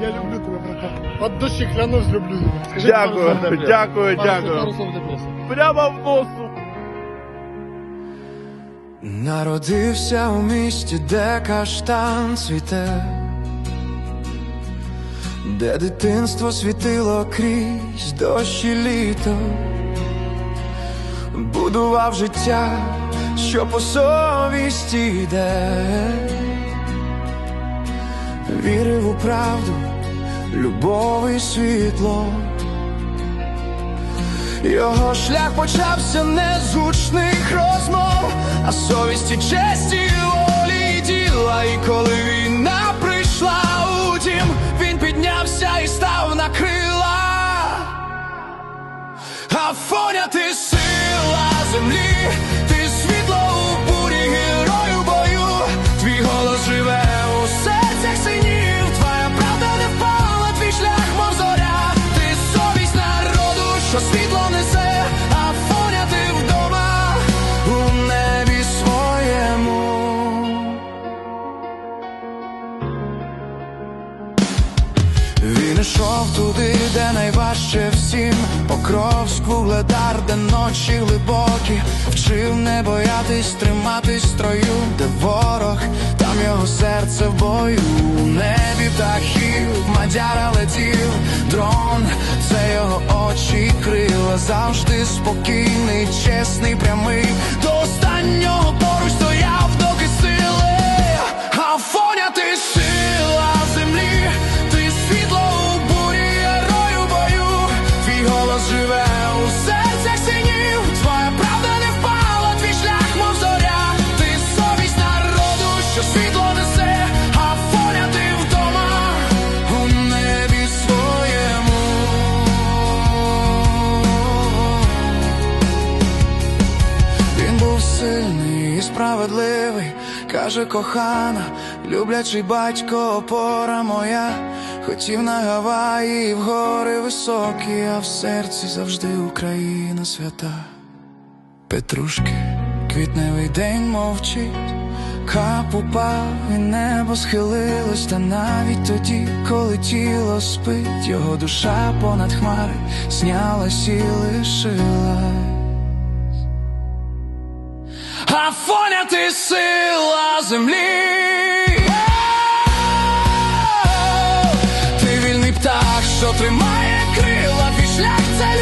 Я люблю тебе, братан. От душі клянусь, люблю тебе. Скажи Дякую, пару слов для дякую. Пару дякую. слов- Пару слов для преси. Прямо в носу. Народився у місті, де каштан цвіте, де дитинство світило крізь дощ і літо, будував життя, що по совісті йде, вірив у правду, любов і світло. Його шлях почався не з гучних розмов, а совісті, честі, волі і діла. І коли війна прийшла у дім, він піднявся і став на крила. А сила землі, світло несе, а фоня ти вдома у небі своєму. Він ішов туди, де найважче всім. Покровськ, вугледар, де ночі глибокі. Вчив не боятись, триматись строю, серце в бою. У небі птахів, мадяра летів. Дрон, це його очі крила. Завжди спокійний, чесний, прямий справедливий, каже кохана, люблячий батько, опора моя. Хотів на Гаваї, в гори високі, а в серці завжди Україна свята. Петрушки, квітневий день мовчить, кап упав, і небо схилилось, та навіть тоді, коли тіло спить, його душа понад хмари знялась і лишилась. А фоня ти сила землі. Ти вільний птах, що тримає крила, твій шлях це